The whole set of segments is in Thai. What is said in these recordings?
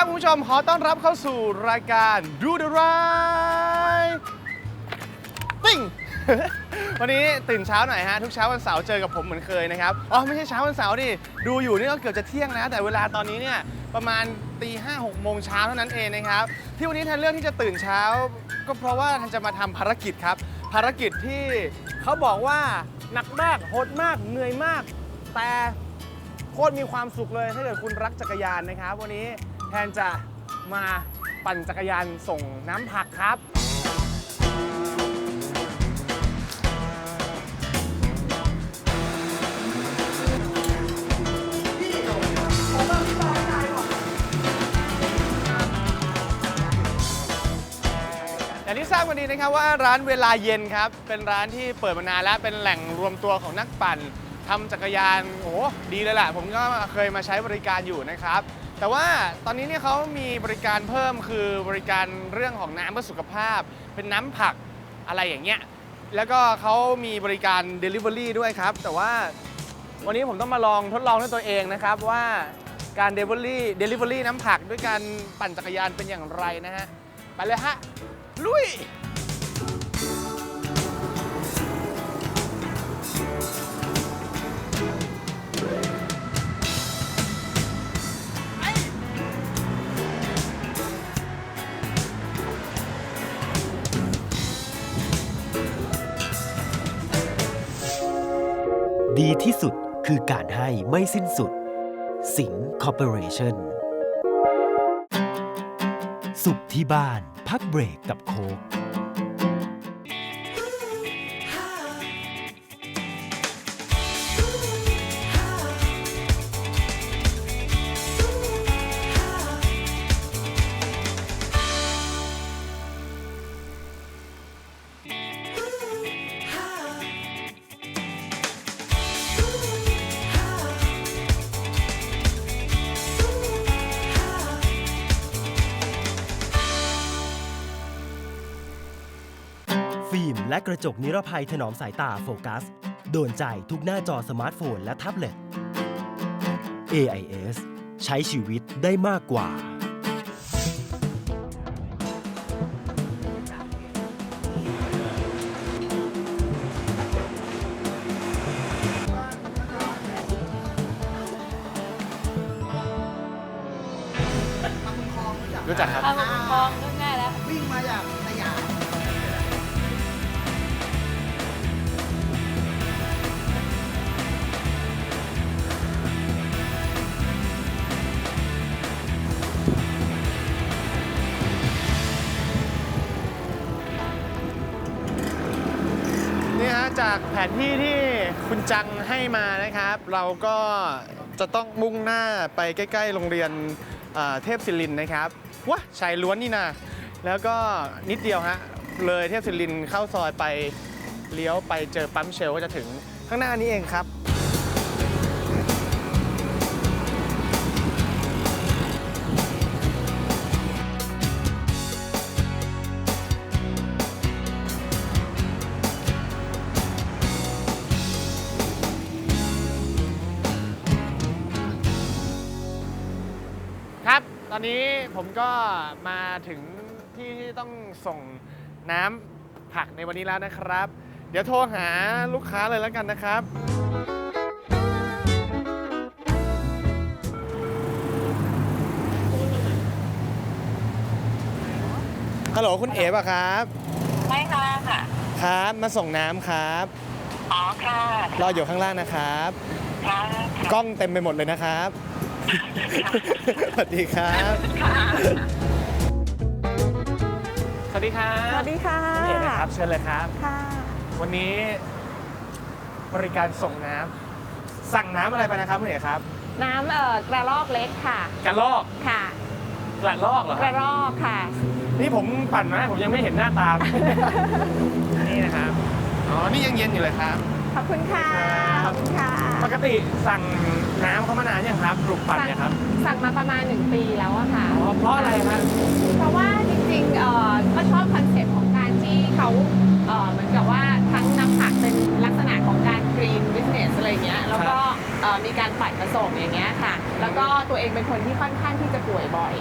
ครับคุณผู้ชม ขอต้อนรับเข้าสู่รายการ Do the Right ติ้ง วันนี้ตื่นเช้าหน่อยฮะ ทุกเช้าวันเสาร์เจอกับผมเหมือนเคยนะครับ อ๋อ ไม่ใช่เช้าวันเสาร์ดิ ดูอยู่นี่ก็เกือบจะเที่ยงแล้ว แต่เวลาตอนนี้เนี่ยประมาณตีห้าหกโมงเช้าเท่านั้นเองนะครับ ที่วันนี้แทนเลือกที่จะตื่นเช้า ก็เพราะว่าท่านจะมาทำภารกิจครับ ภารกิจที่เขาบอกว่าหนักมากโหดมากเหนื่อยมาก แต่โคตรมีความสุขเลยถ้าเกิดคุณรักจักรยานนะครับ วันนี้ แทนจะมาปั่นจักรยานส่งน้ำผักครับ อย่างที่ทราบกันดีนะครับว่าร้านเวลาเย็นครับ เป็นร้านที่เปิดมานานแล้วเป็นแหล่งรวมตัวของนักปั่นทำจักรยานโอ้โหดีเลยแหละผมก็เคยมาใช้บริการอยู่นะครับ แต่ว่าตอนนี้เนี่ยเขามีบริการเพิ่มคือบริการเรื่องของน้ำเพื่อสุขภาพ เป็นน้ำผักอะไรอย่างเงี้ยแล้วก็เขามีบริการ Delivery ด้วยครับ แต่ว่าวันนี้ผมต้องมาลองทดลองด้วยตัวเองนะครับว่าการ Delivery Delivery น้ำผักด้วยการปั่นจักรยานเป็นอย่างไรนะฮะ ไปเลยฮะ ลุย ดีที่สุดคือการให้ไม่สิ้นสุด สิงคอร์ปอเรชั่นสุขที่บ้าน พักเบรกกับโค้ก กระจกนิรภัยถนอมสายตาโฟกัส โดนใจทุกหน้าจอสมาร์ทโฟนและแท็บเล็ต AIS ใช้ชีวิตได้มากกว่า รู้จักครับ เอามาคลองก็ง่าย นที่ที่คุณจังให้มานะครับ เราก็จะต้องมุ่งหน้าไปใกล้ ๆ โรงเรียนเทพศิรินนะครับว้าชายล้วนนี่นะแล้วก็นิดเดียวฮะเลยเทพศิรินเข้าซอยไปเลี้ยวไปเจอปั๊มเชลก็จะถึงข้างหน้านี้เองครับ ผมก็มาถึงที่ที่ต้องส่งน้ำผักในวันนี้แล้วนะครับ เดี๋ยวโทรหาลูกค้าเลยแล้วกันนะครับ ฮัลโหลคุณเอ๋ป่ะครับ ไม่ค่ะค่ะ ครับมาส่งน้ำครับ อ๋อค่ะรออยู่ข้างล่างนะครับ ค่ะ กล้องเต็มไปหมดเลยนะครับ สวัสดีครับค่ะสวัสดีครับสวัสดีค่ะคุณเอ๋นะครับเชิญเลยครับ ค่ะ วันนี้บริการส่งน้ำสั่งน้ำอะไรไปนะครับคุณเอ๋ครับน้ำเอ่อกระรอกเล็กค่ะ กระลอกค่ะ กระลอกเหรอกคระรับรอกค่ะ นี่ผมปั่นมาผมยังไม่เห็นหน้าตาม นี่นะครับอ๋อนี่ยังเย็นอยู่เลยครับ ขอบคุณค่ะคขรับอบคุณค่ะ ปกติสั่ง น้ำเขามานานยังครับปลุกปั่นเนี่ยครับ สั่งมาประมาณ 1 ปีแล้วอะค่ะ อ๋อเพราะอะไรครับ เพราะว่าจริงๆเอ่อก็ชอบคอนเซ็ปต์ของการที่เขาเอ่อเหมือนกับว่าทั้งนำผักเป็นลักษณะของการ green business อะไรเงี้ย แล้วก็เอ่อมีการปั่นผสมอย่างเงี้ยค่ะ แล้วก็ตัวเองเป็นคนที่ค่อนข้างที่จะป่วยบ่อย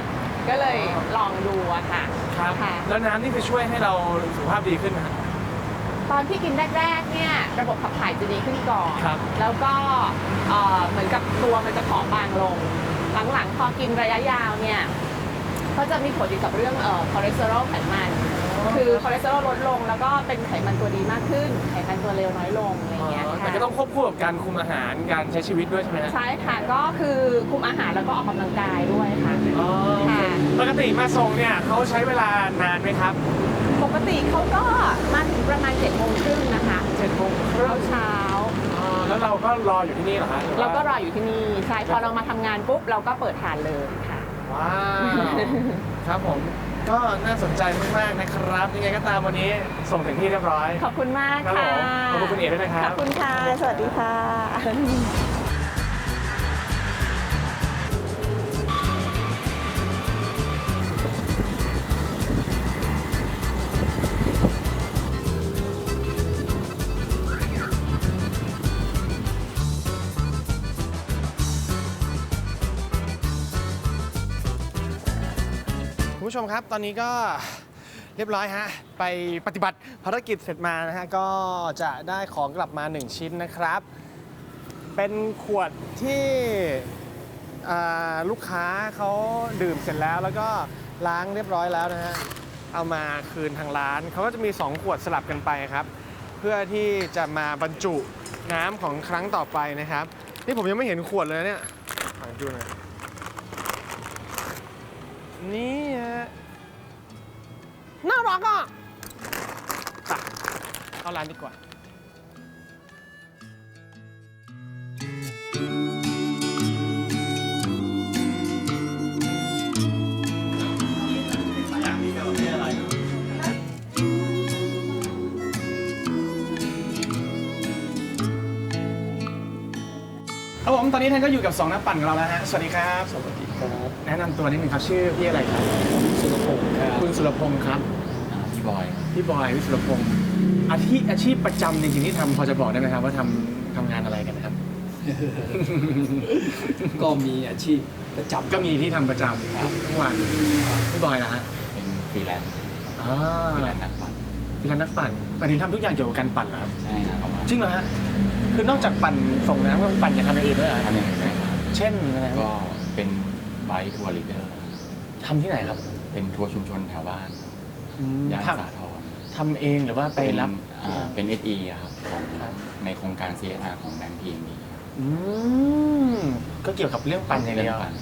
ก็เลยลองดูอะค่ะครับ ค่ะ แล้วน้ำนี่คือช่วยให้เราสุขภาพดีขึ้นไหมครับ ตอนที่กินแรกๆเนี่ยระบบขับถ่ายจะดีขึ้นก่อน ครับ แล้วก็เอ่อเหมือนกับตัวมันจะผอมบางลง หลังๆ พอกินระยะยาวเนี่ยก็จะมีผลเกี่ยวกับเรื่องเอ่อคอเลสเตอรอลไขมัน คือคอเลสเตอรอลลดลง แล้วก็เป็นไขมันตัวดีมากขึ้น ไขมันตัวเลวน้อยลงอะไรอย่างเงี้ยอ๋อค่ะ แต่ก็ต้องควบคู่กับการคุมอาหารการใช้ชีวิตด้วยใช่ไหมฮะใช่ค่ะก็คือคุมอาหารแล้วก็ออกกำลังกายด้วยค่ะ อ๋อค่ะ ปกติมาส่งเนี่ยเขาใช้เวลานานไหมครับป กติเขาก็มาถึงประมาณ7จ็ดโมงครึ่งนะคะเจ็ดโมงครึ่งเช้าอ๋อแล้วเราก็รออยู่ที่นี่เหรอฮะหๆว่เราก็รออยู่ที่นี่ใช่พอเรามาทำงานปุ๊บเราก็เปิดทานเลยค่ะ ว้าว ครับผม ก็น่าสนใจมากๆนะครับ ยังไงก็ตามวันนี้ส่งถึงที่เรียบร้อย ขอบคุณมากครับผค่ะมขอบคุณคุณเอ๋ด้วยนะครับ ขอบคุณค่ะ สวัสดีค่ะ ผู้ชมครับ ตอนนี้ก็เรียบร้อยฮะ ไปปฏิบัติภารกิจเสร็จมานะฮะ ก็จะได้ของกลับมา 1 ชิ้นนะครับ เป็นขวดที่ลูกค้าเขาดื่มเสร็จแล้วแล้วก็ล้างเรียบร้อยแล้วนะฮะ เอามาคืนทางร้าน เขาก็จะมี 2 ขวดสลับกันไปครับ เพื่อที่จะมาบรรจุน้ำของครั้งต่อไปนะครับ นี่ผมยังไม่เห็นขวดเลยเนี่ยดูหน่อย นี่ฮะน่ารักอะไปเข้าร้านดีกว่า ครับผม ตอนนี้ท่านก็อยู่กับสองนักปั่นของเราแล้วฮะ สวัสดีครับ สวัสดีครับ แนะนำตัวนิดนึงครับชื่อพี่อะไรครับ สุรพงศ์ครับคุณสุรพงศ์ครับ พี่บอย พี่บอยวิสุรพงศ์อาชีพอาชีพประจำจริงๆที่ทำพอจะบอกได้ไหมครับ ว่าทำทำงานอะไรกันนะครับ ก็มีอาชีพประจำ ก็มีที่ทำประจำทุกวันพี่บอยนะฮะเป็นฟรีแลนซ์อ่าฟรีแลนซ์นักปั่นพี่ร้านนักปั่นหมายถึงทำทุกอย่างเกี่ยวกับการปั่นเหรอครับใช่ครับประมาณจริงเหรอฮะคือนอกจากปั่นส่งน้ำก็ปั่นอย่างทำอย่างอื่นด้วยเหรอทำอย่างไรครับเช่นอะไรครับก็เป็น ไบค์ทัวร์ลีดเดอร์ทำที่ไหนครับเป็นทัวร์ชุมชนแถวบ้านย่านทสาทรำทำเองหรือว่าไปรับเป็นอ่าเป็น SE อะครับของครับ ในโครงการ CSR ของแบงก์พีเอ็มอืมก็เกี่ยวกับเรื่องปั่นอย่างเดียวปั่น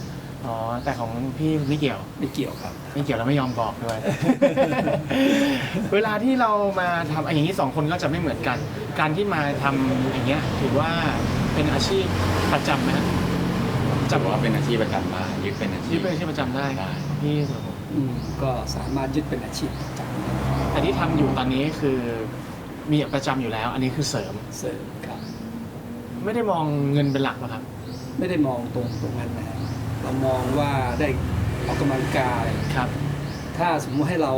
อ๋อแต่ของพี่ไม่เกี่ยว ไม่เกี่ยวครับ ไม่เกี่ยวแล้วไม่ยอมบอกด้วย เวลาที่เรามาทำอย่างนี้สองคนก็จะไม่เหมือนกัน การที่มาทำอย่างเงี้ยถือว่าเป็นอาชีพประจำไหมฮะ จะบอกว่าเป็นอาชีพประจำได้ยึดเป็นอาชีที่พเป็นอาชีพประจำได้ได้พี่สุรพงศ์อืมก็สามารถยึดเป็นอาชีพประจแต่ที่ทำอยู่ตอนนี้คือมีประจำอยู่แล้ว อันนี้คือเสริมำเสริมครับ ไม่ได้มองเงินเป็นหลักหรอครับ ไม่ได้มองตรงตรงนั้นนะเรามองว่าได้ออกกำลังกาย ครับ ถ้าสมมติให้เรา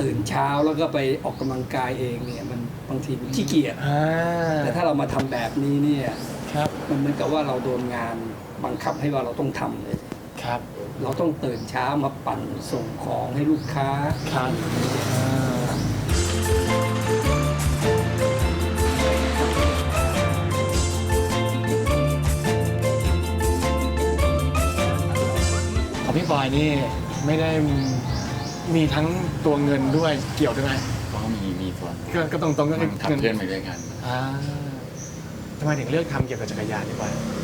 ตื่นเช้าแล้วก็ไปออกกำลังกายเองเนี่ยมันบางทีมันขี้เกียจอ่าแต่ถ้าเรามาทำแบบนี้เนี่ยครับ มันเหมือนกับว่าเราโดนงาน บังคับให้ว่าเราต้องทำเลย ครับ เราต้องตื่นเช้ามาปั่นส่งของให้ลูกค้า ครับอ่าของพี่บอยนี่ไม่ได้มีทั้งตัวเงินด้วยเกี่ยวด้วยไหมก็มีมีส่วนก็ก็ตรงๆก็คือมันขับเคลื่อนไปด้วยกันอ่าทำไมถึงเลือกทำเกี่ยวกับจักรยานดีกว่ามัน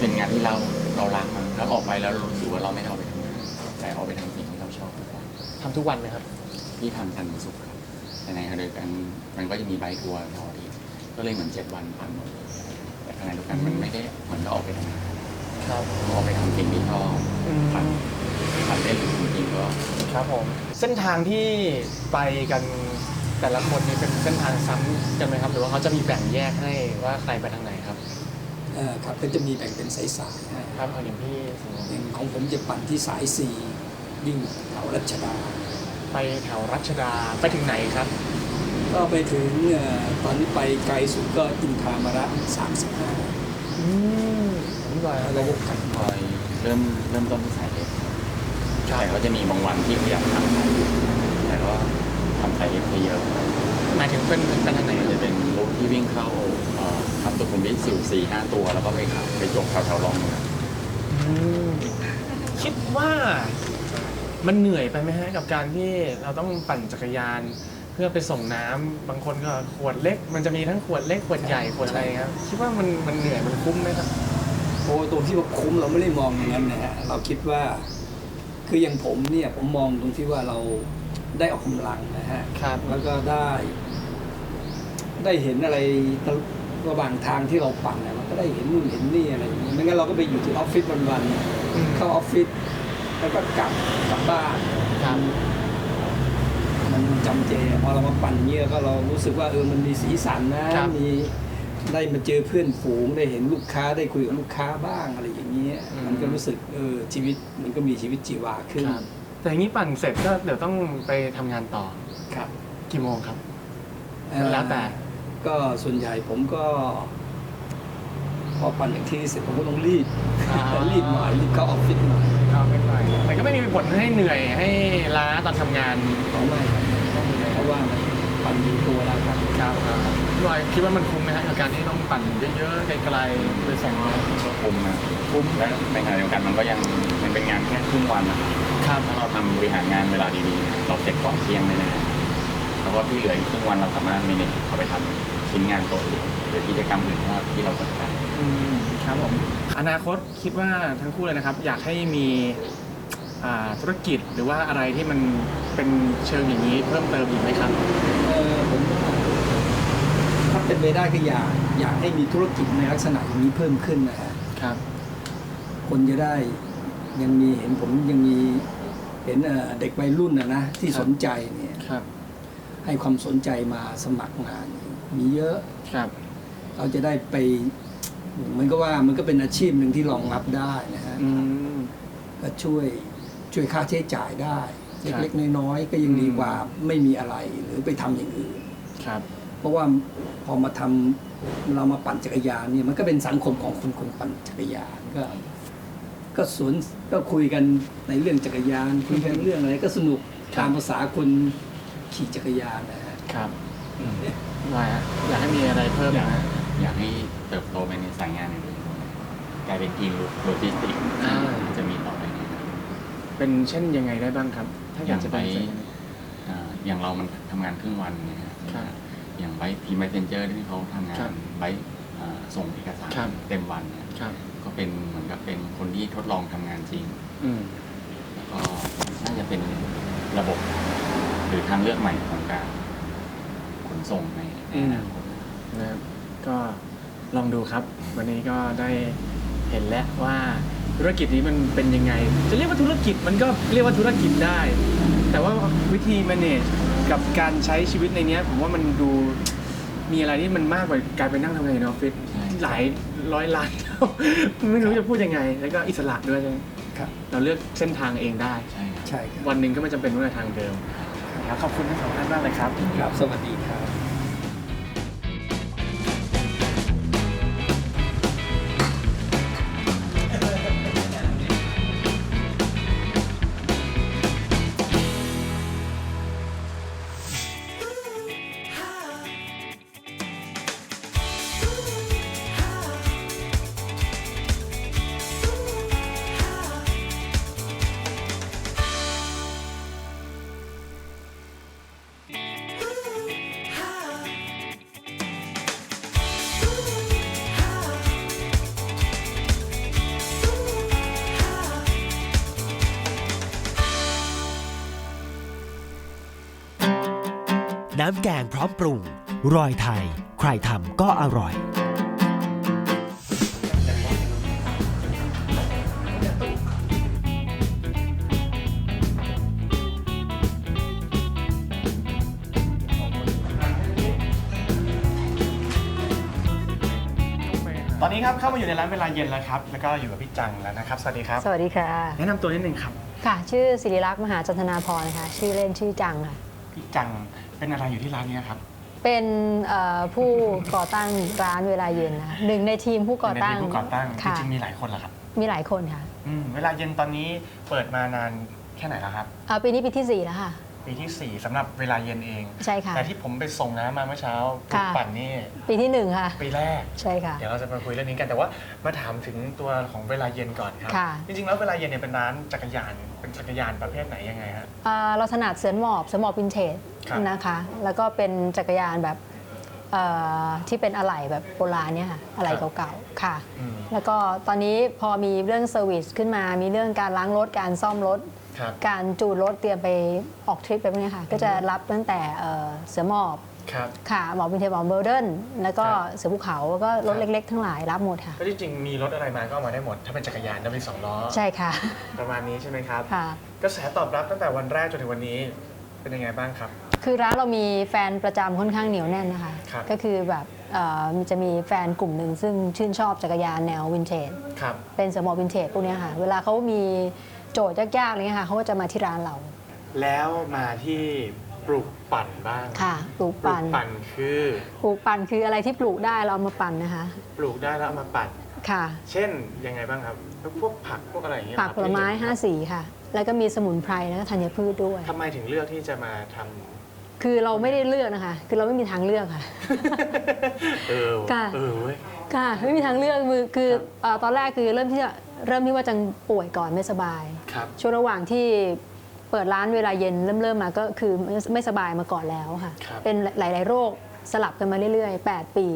เป็นงานที่เราเรารักมันแล้วออกไปแล้วเรารู้สึกว่าเราไม่ได้เอาไปทำงานแต่เอาไปทำสิ่งที่เราชอบทำทุกวันไหมครับ ที่ทำทันวันศุกร์ครับแต่ในขณะเดียวกันมันก็จะมีใบทัวร์ทอที่ก็เลยเหมือนเจ็ดวันผ่านหมดแต่ขณะเดียวกันมันไม่ได้เหมือนก็ออกไปทำงานครับ ออกไปทำสิ่งที่ชอบอืม ทำทำได้หรือจริงๆก็ ครับผม เส้นทางที่ไปกันแต่ละคนนี่เป็นเส้นทางซ้ำกันไหมครับ หรือว่าเขาจะมีแบ่งแยกให้ว่าใครไปทางไหนครับเอ่อ ครับก็จะมีแบ่งเป็นสายๆให้ครับเอาอย่างพี่สิงห์อย่างของผมจะปั่นที่สายสี่วิ่งแถวรัชดา ไปแถวรัชดาไปถึงไหนครับ ก็ไปถึงเอ่อตอนนี้ไปไกลสุดก็อินทามระ35อืมผมก่อนแล้วก็กลับคอยเริ่มเริ่มต้นที่สายเล็กแต่ก็จะมีบางวันที่พยายามทำสายแต่ก็ทำสายเล็กไปเยอะหมายถึงเป็นเป็นทางไหนมันจะเป็นรถที่วิ่งเข้า เอ่อทำตัวคุมวิทสิวสี่ห้าตัว แล้วก็ไปขับไปจบแถวแถวๆรองเมืองอืมคิดว่ามันเหนื่อยไปไหมฮะกับการที่เราต้องปั่นจักรยาน เพื่อไปส่งน้ำบางคนก็ขวดเล็ก มันจะมีทั้งขวดเล็กขวดใหญ่ขวดอะไรครับคิดว่ามันมันเหนื่อยมันคุ้มไหมครับ โอ้ตรงที่ว่าคุ้มเราไม่ได้มองอย่างนั้นนะฮะเราคิดว่า คืออย่างผมเนี่ยผมมองตรงที่ว่าเราได้ออกกำลังนะฮะครับ แล้วก็ได้ ได้เห็นอะไร ระหว่างทางที่เราปั่นเนี่ยมันก็ได้เห็นนู่นเห็นนี่อะไรอย่างเงี้ยไม่งั้นเราก็ไปอยู่ที่ออฟฟิศวันๆอืมเข้าออฟฟิศแล้วก็กลับกลับบ้านครับ มันจำเจพอเรามาปั่นเงี้ยก็เรารู้สึกว่าเออมันมีสีสันนะครับ มีได้มาเจอเพื่อนฝูงได้เห็นลูกค้าได้คุยกับลูกค้าบ้างอะไรอย่างเงี้ยอืมมันก็รู้สึกเออชีวิตมันก็มีชีวิตชีวาขึ้นครับ แต่อย่างนี้ปั่นเสร็จก็เดี๋ยวต้องไปทำงานต่อ ครับกี่โมงครับเอ่อแล้วแต่ ก็ส่วนใหญ่ผมก็ พอปั่นอย่างที่เสร็จผมก็ต้องรีบอ่า รีบหน่อยรีบเข้าออฟฟิศหน่อยเอาไม่ไปแต่ก็ไม่มีผลให้เหนื่อยให้ล้าตอนทำงานของไม่ครับเพราะว่ามันปั่นอยู่ตัวแล้วครับครับ ครับพี่บอยคิดว่ามันคุ้มไหมฮะกับการที่ต้องปั่นเยอะๆไกลๆไปส่งน้องก็คุ้มนะคุ้มและในขณะเดียวกันมันก็ยังมันเป็นงานแค่ครึ่งวันนะครับครับถ้าเราทำบริหารงานเวลาดีๆเนี่ยเราเสร็จก่อนเที่ยงแน่ๆแล้ว ก็ที่เหลืออีกครึ่งวันเราสามารถมีเน็ตเอาไปทำชิ้นงานตัวอื่นหรือกิจกรรมอื่นที่เราสนใจอืมครับผมอนาคตคิดว่าทั้งคู่เลยนะครับ อยากให้มีอ่าธุรกิจหรือว่าอะไรที่มันเป็นเชิงอย่างนี้เพิ่มเติมอีกไหมครับ เออผมว่าถ้าเป็นไปได้ก็อยากอยากให้มีธุรกิจในลักษณะอย่างนี้เพิ่มขึ้นนะฮะครับ คนจะได้ยังมีเห็นผมยังมีเห็นเอ่อเด็กวัยรุ่นนะนะที่ครับ สนใจเนี่ยครับ ให้ความสนใจมาสมัครงาน มีเยอะ ครับ เราจะได้ไปเหมือนก็ว่ามันก็เป็นอาชีพหนึ่งที่รองรับได้นะฮะ อืม ก็ช่วยช่วยค่าใช้จ่ายได้ ครับ เล็กๆ น้อยๆ ก็ยังดีกว่าไม่มีอะไรหรือไปทำอย่างอื่น ครับ เพราะว่าพอมาทำเรามาปั่นจักรยานเนี่ยมันก็เป็นสังคมของคนคนปั่นจักรยานก็ ก็สวนก็คุยกันในเรื่องจักรยานคุยกันเรื่องอะไรก็สนุกครับ ตามภาษาคน ขี่จักรยานนะฮะครับอืมพี่บอยฮะอยากให้มีอะไรเพิ่มอยากนะ อยากให้เติบโตไปในสายงานอื่นๆกลายเป็นทีมโลจิสติกส์อ่า จะมีต่อไปในอนาคต เป็นเช่นยังไงได้บ้างครับ ถ้าอยากจะเป็นอย่างไปเช่นนั้นอ่าอย่างเรามันทำงานครึ่งวันเนี่ยครับอย่างไบทีมไบเซนเจอร์ที่เขาทำงาครันบไบอ่าส่งเอกสารครับ เต็มวันเนี่ยครับ ก็เป็นเหมือนกับเป็นคนที่ทดลองทำงานจริง อืมแล้วก็น่าจะเป็นระบบ หรือทางเลือกใหม่ของการขนส่งในในอนาคตนะครับก็ลองดูครับ วันนี้ก็ได้เห็นแล้วว่าธุรกิจนี้มันเป็นยังไง จะเรียกว่าธุรกิจมันก็เรียกว่าธุรกิจได้ แต่ว่าวิธี manage กับการใช้ชีวิตในเนี้ย ผมว่ามันดูมีอะไรที่มันมากกว่าการไปนั่งทำงานในออฟฟิศใช่หลายร้อยล้านเท่าไม่รู้จะพูดยังไง แล้วก็อิสระด้วยใช่ไหมครับ เราเลือกเส้นทางเองได้ ใช่ครับใช่ครับวันหนึ่งก็ไม่จำเป็นต้องไปทางเดิมครับ ขอบคุณทั้งสองท่านมากเลยครับ ครับ สวัสดีครับำแกงพร้อมปรุง รอยไทย ใครทำก็อร่อย ตอนนี้ครับเข้ามาอยู่ในร้านเวลาเย็นแล้วครับ แล้วก็อยู่กับพี่จังแล้วนะครับ สวัสดีครับ สวัสดีค่ะ แนะนำตัวนิดนึงครับ ค่ะ ชื่อศิริลักษณ์มหาจันทนาพรนะคะ ชื่อเล่นชื่อจังค่ะ พี่จัง เป็นอะไรอยู่ที่ร้านนี้ครับ เป็นเอ่อผู้ก่อตั้งร้านเวลาเย็นนะคะหนึ่งในทีมผู้ก่อตั้งเป็นผู้ก่อตั้งจค่ะริงๆมีหลายคนเหรอครับมีหลายคนค่ะอืมเวลาเย็นตอนนี้เปิดมานานแค่ไหนแล้วครับ เอาปีนี้ปีที่4แล้วค่ะ ปีที่ 4สำหรับเวลาเย็นเอง ใช่ค่ะ แต่ที่ผมไปส่งน้ำมาเมื่อเช้าปลุกค่ะ ปั่นนี่ปีที่1ค่ะ ปีแรก ใช่ค่ะ เดี๋ยวเราจะมาคุยเรื่องนี้กันแต่ว่ามาถามถึงตัวของเวลาเย็นก่อนครับ ค่ะ จริงๆแล้วเวลาเย็นเนี่ยเป็นร้านจักรยานเป็นจักรยานประเภทไหนยังไงฮะเอ่อเราถนัดเสือนหมอบเสือนหมอบวินเทจครับ นะคะ แล้วก็เป็นจักรยานแบบเอ่อที่เป็นอะไหล่แบบโบราณเนี่ยค่ะอะไหล่เก่าๆค่ะ อืม แล้วก็ตอนนี้พอมีเรื่องเซอร์วิสขึ้นมา มีเรื่องการล้างรถ การซ่อมรถ ครับการจูนรถเตรียมไปออกทริปไปพวกเนี้ยค่ะ ก็จะรับตั้งแต่เอ่อเสือหมอบครับ ค่ะหมอบวินเทจหมอบเบลเดนแล้วก็ครับเสือภูเขาแล้วก็รถครับ เล็ก ๆ ทั้งหลายรับหมดค่ะ ก็จริงๆมีรถอะไรมาก็เอามาได้หมด ถ้าเป็นจักรยานถ้าเป็นสองล้อ ใช่ค่ะประมาณนี้ใช่ไหมครับ ค่ะ กระแสตอบรับตั้งแต่วันแรกจนถึงวันนี้เป็นยังไงบ้างครับ คือร้านเรามีแฟนประจำค่อนข้างเหนียวแน่นนะคะ ครับ ก็คือแบบเอ่อมันจะมีแฟนกลุ่มหนึ่งซึ่งชื่นชอบจักรยานแนววินเทจ ครับ เป็นเสือหมอบวินเทจพวกเนี้ยค่ะ เวลาเขามี โจทย์ยากๆอะไรเงี้ยค่ะเขาก็จะมาที่ร้านเรา แล้วมาที่ปลูกปั่นบ้างค่ะปลูกปลูปั่กน ปั่นคือปลูกปั่นคืออะไรที่ปลูกได้เราเอามาปั่นนะคะ ปลูกได้แล้วเอามาปั่น ค่ะ เช่นยังไงบ้างครับพวกผักพวกอะไรอย่างเงี้ยผักครับผลไม้ที่เนครับ5สีค่ะ แล้วก็มีสมุนไพรแล้วก็ธัญพืชด้วย ทำไมถึงเลือกที่จะมาทำคือเราไม่ได้เลือกนะคะ คือเราไม่มีทางเลือกค่ะเออค่ะ เออเว้ย ค่ะไม่มีทางเลือกมือคือครับ เอ่อตอนแรกคือเริ่มที่จะ เริ่มที่ว่าจังป่วยก่อนไม่สบาย ครับ ช่วงระหว่างที่เปิดร้านเวลาเย็นเริ่มเริ่มมาก็คือไม่สบายมาก่อนแล้วค่ะ ครับ เป็นหลาย ๆ โรคสลับกันมาเรื่อย ๆ 8 ปี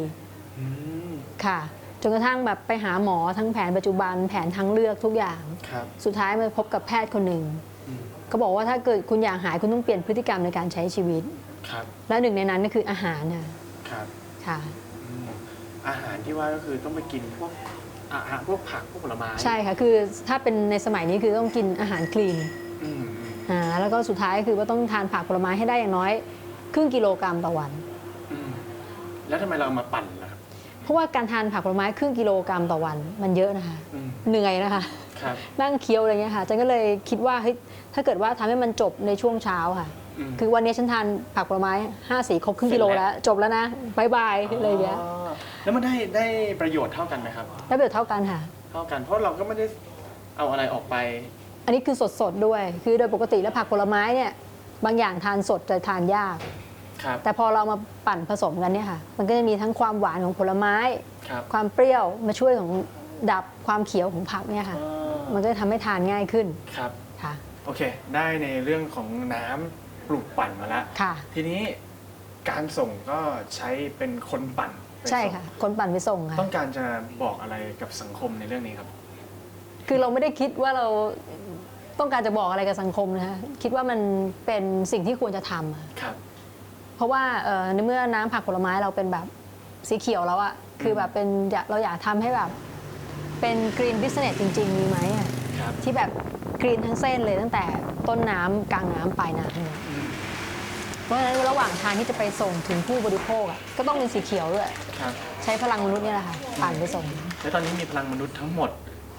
อืมค่ะ จนกระทั่งแบบไปหาหมอทั้งแผนปัจจุบันแผนทางเลือกทุกอย่าง ครับสุดท้ายมาพบกับแพทย์คนหนึ่งอืมก็บอกว่าถ้าเกิดคุณอยากหายคุณต้องเปลี่ยนพฤติกรรมในการใช้ชีวิต ครับและหนึ่งในนั้นก็คืออาหารค่ะครับค่ะ อืมอาหารที่ว่าก็คือต้องไปกินพวก อาหารพวกผักพวกผลไม้ใช่ค่ะคือถ้าเป็นในสมัยนี้คือต้องกินอาหารคลีนอืมอืมอ่าแล้วก็สุดท้ายก็คือว่าต้องทานผักผลไม้ให้ได้อย่างน้อย ครึ่งกิโลกรัมต่อวัน อืมแล้วทำไมเราเอามาปั่นล่ะครับเพราะว่าการทานผักผลไม้ครึ่งกิโลกรัมต่อวัน มันเยอะนะคะ อืมเหนื่อยนะคะ ครับ นั่งเคี้ยวอะไรเงี้ยค่ะจันก็เลยคิดว่าเฮ้ยถ้าเกิดว่าทำให้มันจบในช่วงเช้าค่ะอืม คือวันนี้ฉันทานผักผลไม้ห้าสีครบครึ่งกิโลเสร็จแล้แล้ววจบแล้วนะบายบายอะไรอย่างเงี้ยอ๋อแล้วมันได้ได้ประโยชน์เท่ากันไหมครับ ได้ประโยชน์เท่ากันค่ะ เท่ากันเพราะเราก็ไม่ได้เอาอะไรออกไป อันนี้คือสดๆด้วย คือโดยปกติแล้วผักผลไม้เนี่ยบางอย่างทานสดจะทานยากครับแต่พอเรามาปั่นผสมกันเนี่ยค่ะ มันก็จะมีทั้งความหวานของผลไม้ครับความเปรี้ยวมาช่วยของดับความเขียวของผักเนี่ยค่ะอ๋อมันก็จะทำให้ทานง่ายขึ้น ครับ ค่ะ โอเค ได้ในเรื่องของน้ำป ลูกปั่นมาแล้วค่ะ ทีนี้การส่งก็ใช้เป็นคนปั่นไปใช่ส่งค่ะคนปั่นไปส่งค่ะ ต้องการจะบอกอะไรกับสังคมในเรื่องนี้ครับ คือเราไม่ได้คิดว่าเราต้องการจะบอกอะไรกับสังคมนะคะคิดว่ามันเป็นสิ่งที่ควรจะทำอะครับ เพราะว่าเอ่อในเมื่อน้ำผักผลไม้เราเป็นแบบสีเขียวแล้วอะคือแบบเป็นอยากเราอยากทำให้แบบเป็นกรีนบิสเนสจริง ๆ มีไหมอะครับ ที่แบบกรีนทั้งเส้นเลยตั้งแต่ต้นน้ำกลางน้ำปลายน้ำเนี่ยเพ ราะฉะนั้นระหว่างทางที่จะไปส่งถึงผู้บริโภคอะก็ต้องเป็นสีเขียวด้วย ครับใช้พลังมนุษย์เนี่ยแหละค่ะปั่นไปส่ง แล้วตอนนี้มีพลังมนุษย์ทั้งหมด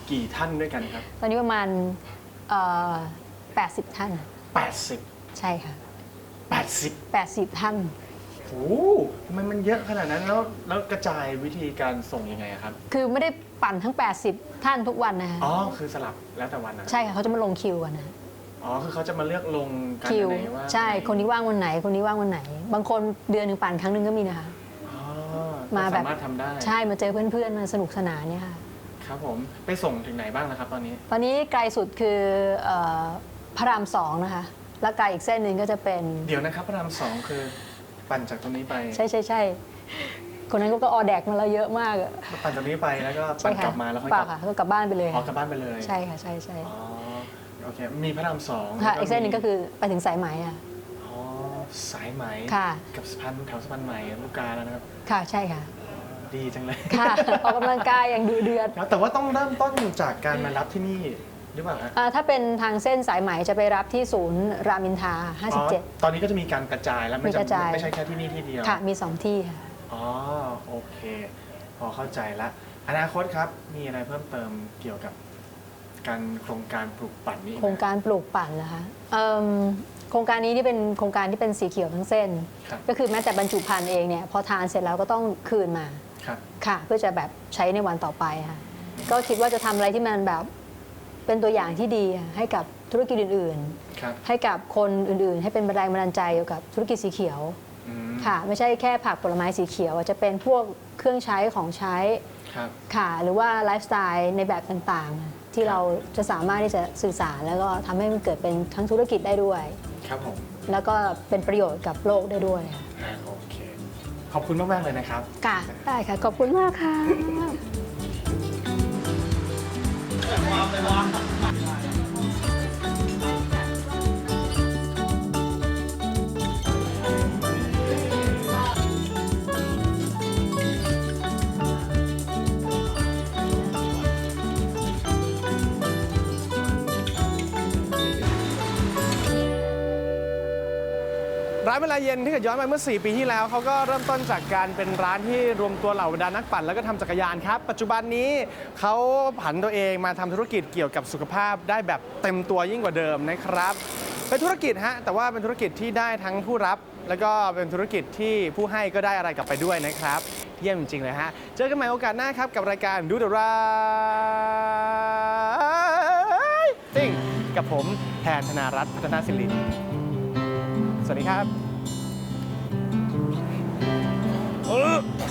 กี่ท่านด้วยกันครับ ตอนนี้ประมาณเอ่อ80 ท่าน 80 ใช่ค่ะ 80 80 ท่าน โอ้โหทำไมมันเยอะขนาดนั้นแล้วแล้วกระจายวิธีการส่งยังไงอะครับ คือไม่ได้ปั่นทั้ง 80 ท่านทุกวันนะคะอ๋อ คือสลับแล้วแต่วันนะ ใช่ค่ะเขาจะมาลงคิวกันนะ อ๋อ คือเขาจะมาเลือกลงกันคิวอันไหนว่าใช่ไหคนนี้ว่างวันไหน คนนี้ว่างวันไหน บางคนเดือนหนึ่งปั่นครั้งหนึ่งก็มีนะคะ อ๋อมาแบบ สามารถทำได้ใช่มาเจอเพื่อนๆมาสนุกสนานเนี่ยค่ะ ครับผมไปส่งถึงไหนบ้างนะครับตอนนี้ ตอนนี้ไกลสุดคือเอ่อพระรามสองนะคะ แล้วไกลอีกเส้นหนึ่งก็จะเป็นเดี๋ยวนะครับพระรามสองคือปั่นจากตรงนี้ไปใช่ใช่ใช่คนนั้นก็ออแดกมาแล้วเยอะมากอะปั่นจากนี้ไปแล้วก็ใช่ปั่นกค่ะลับมาแล้วค่อยเปกล่าลับค่ะก็กลับบ้านไปเลยอ๋อกลับบ้านไปเลยใช่ค่ะใช่ใช่อ๋อ โอเค มีพระรามสองค่ะแล้วอีกเส้นหนึ่งก็คือไปถึงสายไหมอะอ๋อสายไหมค่ะ กับสะพานแถวสะพานใหม่ลูกกาแล้วนะครับ ค่ะใช่ค่ะ ดีจังเลยค่ะออกกำลังกายอย่างดูเดือดครับแต่ว่าต้องเริ่มต้นจากการมารับที่นี่หรือเปล่าฮะอ่าถ้าเป็นทางเส้นสายไหมจะไปรับที่ศูนย์รามอินทราอ๋อ57 ตอนนี้ก็จะมีการกระจายแล้วไม่มีกระจายไม่ใช่แค่ที่นี่ที่เดียว ค่ะ มี 2 ที่ค่ะ อ๋อโอเค พอเข้าใจละ อนาคตครับมีอะไรเพิ่มเติมเกี่ยวกับ การโครงการปลูกปั่นนี้อีกโคไหมรงการปลูกปั่นนะคะเอิ่มโครงการนี้ที่เป็นโครงการที่เป็นสีเขียวทั้งเส้น ครับก็คือแม้แต่บรรจุภัณฑ์เองเนี่ยพอทานเสร็จแล้วก็ต้องคืนมาครับ ค่ะ เพื่อจะแบบใช้ในวันต่อไปค่ะ ก็คิดว่าจะทำอะไรที่มันแบบเป็นตัวอย่างที่ดีค่ะให้กับธุรกิจอื่น ครับๆ ให้กับคนอื่น ๆ ให้เป็นแรงบันดาลใจเกี่ยวกับธุรกิจสีเขียว อืมค่ะ ไม่ใช่แค่ผักผลไม้สีเขียวอาจจะเป็นพวกเครื่องใช้ของใช้ครับ ค่ะ หรือว่าไลฟ์สไตล์ในแบบต่างๆ ที่เราจะสามารถที่จะสื่อสารแล้วก็ทำให้มันเกิดเป็นทั้งธุรกิจได้ด้วย ครับผมแล้วก็เป็นประโยชน์กับโลกได้ด้วยค่ะอ่าโอเค ขอบคุณมาก ๆ เลยนะครับ ค่ะได้ค่ะ ขอบคุณมากค่ะ ร้านเวลาเย็นที่เกิดย้อนไปเมื่อ 4 ปีที่แล้วเขาก็เริ่มต้นจากการเป็นร้านที่รวมตัวเหล่าบรรดานักปั่นแล้วก็ทำจักรยานครับ ปัจจุบันนี้เขาผันตัวเองมาทำธุรกิจเกี่ยวกับสุขภาพได้แบบเต็มตัวยิ่งกว่าเดิมนะครับเป็นธุรกิจฮะแต่ว่าเป็นธุรกิจที่ได้ทั้งผู้รับ แล้วก็เป็นธุรกิจที่ผู้ให้ก็ได้อะไรกลับไปด้วยนะครับ เยี่ยมจริงๆเลยฮะเจอกันใหม่โอกาสหน้าครับกับรายการดูเดอะไรติ้งกับผมแทนธนารัตน์พัฒนาศิรินสวัสดีครับ เอ